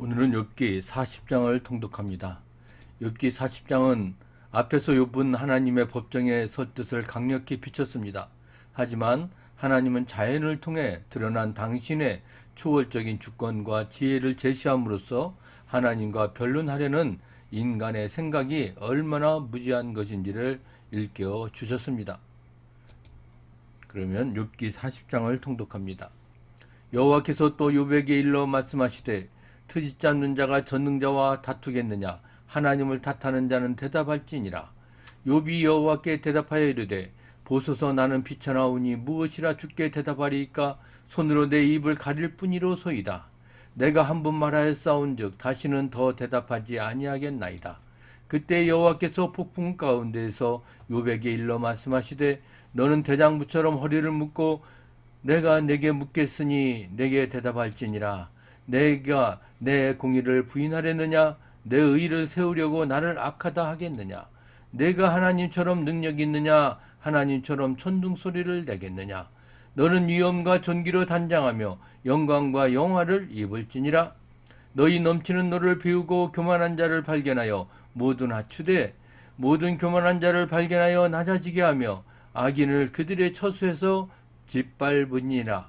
오늘은 욥기 40장을 통독합니다. 욥기 40장은 앞에서 욥은 하나님의 법정에 설 뜻을 강력히 비췄습니다. 하지만 하나님은 자연을 통해 드러난 당신의 초월적인 주권과 지혜를 제시함으로써 하나님과 변론하려는 인간의 생각이 얼마나 무지한 것인지를 일깨워 주셨습니다. 그러면 욥기 40장을 통독합니다. 여호와께서 또 욥에게 일러 말씀하시되 트지 잡는 자가 전능자와 다투겠느냐? 하나님을 탓하는 자는 대답할지니라. 욥이 여호와께 대답하여 이르되 보소서 나는 비천하오니 무엇이라 주께 대답하리이까? 손으로 내 입을 가릴 뿐이로소이다. 내가 한 번 말하였사온즉 다시는 더 대답하지 아니하겠나이다. 그때 여호와께서 폭풍 가운데에서 욥에게 일러 말씀하시되 너는 대장부처럼 허리를 묶고 내가 내게 묻겠으니 내게 대답할지니라 내가 내 공의를 부인하려느냐? 내 의를 세우려고 나를 악하다 하겠느냐? 내가 하나님처럼 능력 있느냐? 하나님처럼 천둥 소리를 내겠느냐? 너는 위엄과 존귀로 단장하며 영광과 영화를 입을지니라. 너희 넘치는 너를 배우고 교만한 자를 발견하여 모두 낮추되 모든 교만한 자를 발견하여 낮아지게 하며 악인을 그들의 처수에서 짓밟으니라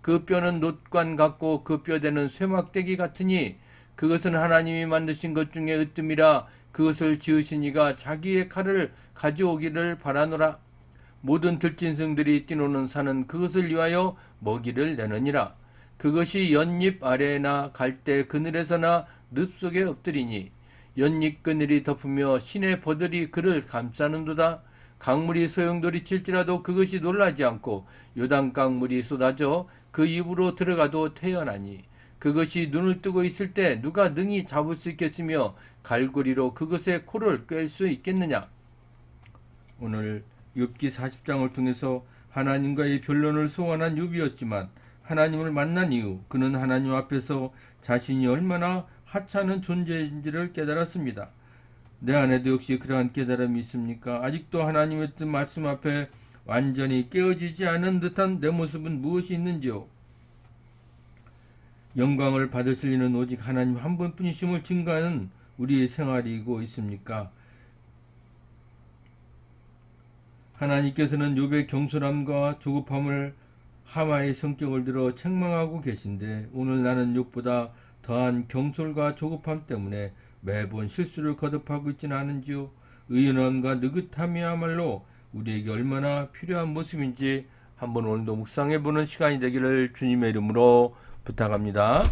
그 뼈는 놋관 같고 그 뼈대는 쇠막대기 같으니 그것은 하나님이 만드신 것 중에 으뜸이라 그것을 지으신 이가 자기의 칼을 가져오기를 바라노라. 모든 들짐승들이 뛰노는 산은 그것을 위하여 먹이를 내느니라. 그것이 연잎 아래나 갈대 그늘에서나 늪 속에 엎드리니 연잎 그늘이 덮으며 신의 버들이 그를 감싸는도다 강물이 소용돌이 칠지라도 그것이 놀라지 않고 요단 강 물이 쏟아져 그 입으로 들어가도 태어나니 그것이 눈을 뜨고 있을 때 누가 능히 잡을 수 있겠으며 갈고리로 그것의 코를 꿰 수 있겠느냐 오늘 욥기 40장을 통해서 하나님과의 변론을 소원한 욥이었지만 하나님을 만난 이후 그는 하나님 앞에서 자신이 얼마나 하찮은 존재인지를 깨달았습니다. 내 안에도 역시 그러한 깨달음이 있습니까? 아직도 하나님의 뜻 말씀 앞에 완전히 깨어지지 않은 듯한 내 모습은 무엇이 있는지요? 영광을 받으실 이는 오직 하나님 한 분뿐이심을 증거하는 우리의 생활이고 있습니까? 하나님께서는 욥의 경솔함과 조급함을 하마의 성격을 들어 책망하고 계신데 오늘 나는 욥보다 더한 경솔과 조급함 때문에 매번 실수를 거듭하고 있지는 않은지요. 의연함과 느긋함이야말로 우리에게 얼마나 필요한 모습인지 한번 오늘도 묵상해 보는 시간이 되기를 주님의 이름으로 부탁합니다.